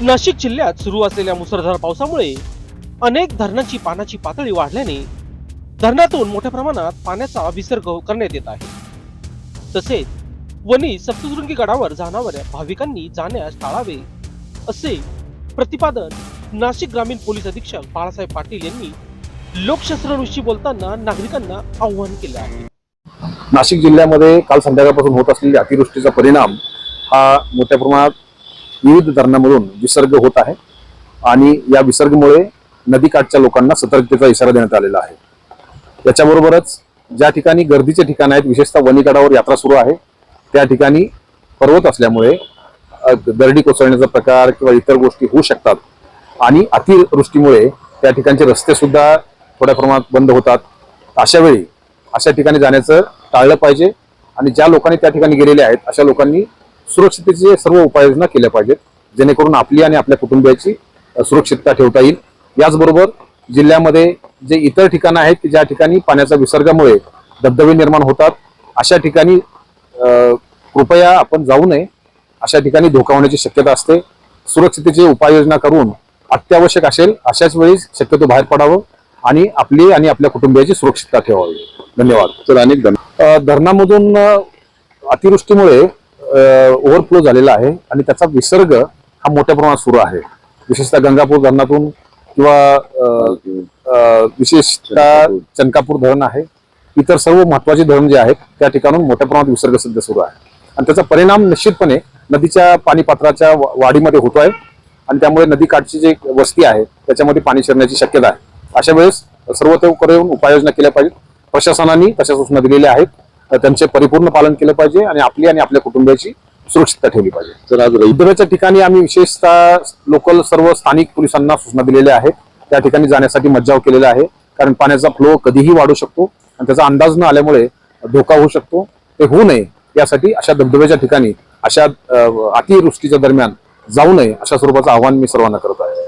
नाशिक जिल्ह्यात सुरू असलेल्या मुसळधार पावसामुळे अनेक धरणांची पाण्याची पातळी वाढल्याने धरणातून मोठ्या प्रमाणात पाण्याचा विसर्ग करण्यात येत आहे. तसेच वनी सप्तशृंगी गडावर जाणाऱ्या भाविकांनी जाण्यास टाळावे असे प्रतिपादन नाशिक ग्रामीण पोलीस अधीक्षक बाळासाहेब पाटील यांनी लोकशास्त्रविषयी बोलताना नागरिकांना आव्हान केले आहे. नाशिक जिल्ह्यामध्ये काल संध्याकाळपासून होत असलेल्या अतिवृष्टीचा परिणाम हा मोठ्या प्रमाणात विविध धरणामधून विसर्ग होत आहे आणि या विसर्गमुळे नदीकाठच्या लोकांना सतर्कतेचा इशारा देण्यात आलेला आहे. याच्याबरोबरच ज्या ठिकाणी गर्दीचे ठिकाण आहेत विशेषतः वनीगडावर यात्रा सुरू आहे त्या ठिकाणी पर्वत असल्यामुळे दरडी कोसळण्याचा प्रकार किंवा इतर गोष्टी होऊ शकतात आणि अतिवृष्टीमुळे त्या ठिकाणचे रस्ते सुद्धा थोड्या प्रमाणात बंद होतात. अशा वेळी अशा ठिकाणी जाण्याचं टाळलं पाहिजे आणि ज्या लोकांनी त्या ठिकाणी गेलेले आहेत अशा लोकांनी सुरक्षितेचे सर्व उपाययोजना केल्या पाहिजेत जेणेकरून आपली आणि आपल्या कुटुंबियाची सुरक्षितता ठेवता येईल. याचबरोबर जिल्ह्यामध्ये जे इतर ठिकाणं आहेत की ज्या ठिकाणी पाण्याच्या विसर्गामुळे धबधबे निर्माण होतात अशा ठिकाणी कृपया आपण जाऊ नये अशा ठिकाणी धोका होण्याची शक्यता असते. सुरक्षितेची उपाययोजना करून अत्यावश्यक असेल अशाच वेळी शक्यतो बाहेर पडावं आणि आपली आणि आपल्या कुटुंबियाची सुरक्षितता ठेवावी. धन्यवाद. तर अनेक धरणामधून अतिवृष्टीमुळे ओव्हरफ्लो झालेला आहे आणि त्याचा विसर्ग हा मोठ्या प्रमाणात सुरू आहे. विशेषतः गंगापूर धरणातून किंवा विशेषतः चनकापूर धरण आहे. इतर सर्व महत्त्वाचे धरण जे आहेत त्या ठिकाणून मोठ्या प्रमाणात विसर्ग सध्या सुरू आहे. आणि त्याचा परिणाम निश्चितपणे नदीच्या पाणीपात्राच्या वा- वाढीमध्ये होतो आहे. आणि त्यामुळे नदीकाठची जी वस्ती आहे त्याच्यामध्ये पाणी शिरण्याची शक्यता आहे. अशा वेळेस सर्वतोपरी उपाययोजना केल्या पाहिजेत. प्रशासनाने तशा सूचना दिलेल्या आहेत. त्यांचे परिपूर्ण पालन केलं पाहिजे आणि आपली आणि आपल्या कुटुंबियाची सुरक्षितता ठेवली पाहिजे. तर आज धबधब्याच्या ठिकाणी आम्ही विशेषतः लोकल सर्व स्थानिक पोलिसांना सूचना दिलेल्या आहेत. त्या ठिकाणी जाण्यासाठी मज्जाव केलेला आहे. कारण पाण्याचा फ्लो कधीही वाढू शकतो आणि त्याचा अंदाज न आल्यामुळे धोका होऊ शकतो. ते होऊ नये यासाठी अशा धबधब्याच्या ठिकाणी अशा अतिवृष्टीच्या दरम्यान जाऊ नये अशा स्वरूपाचं आव्हान मी सर्वांना करत आहे.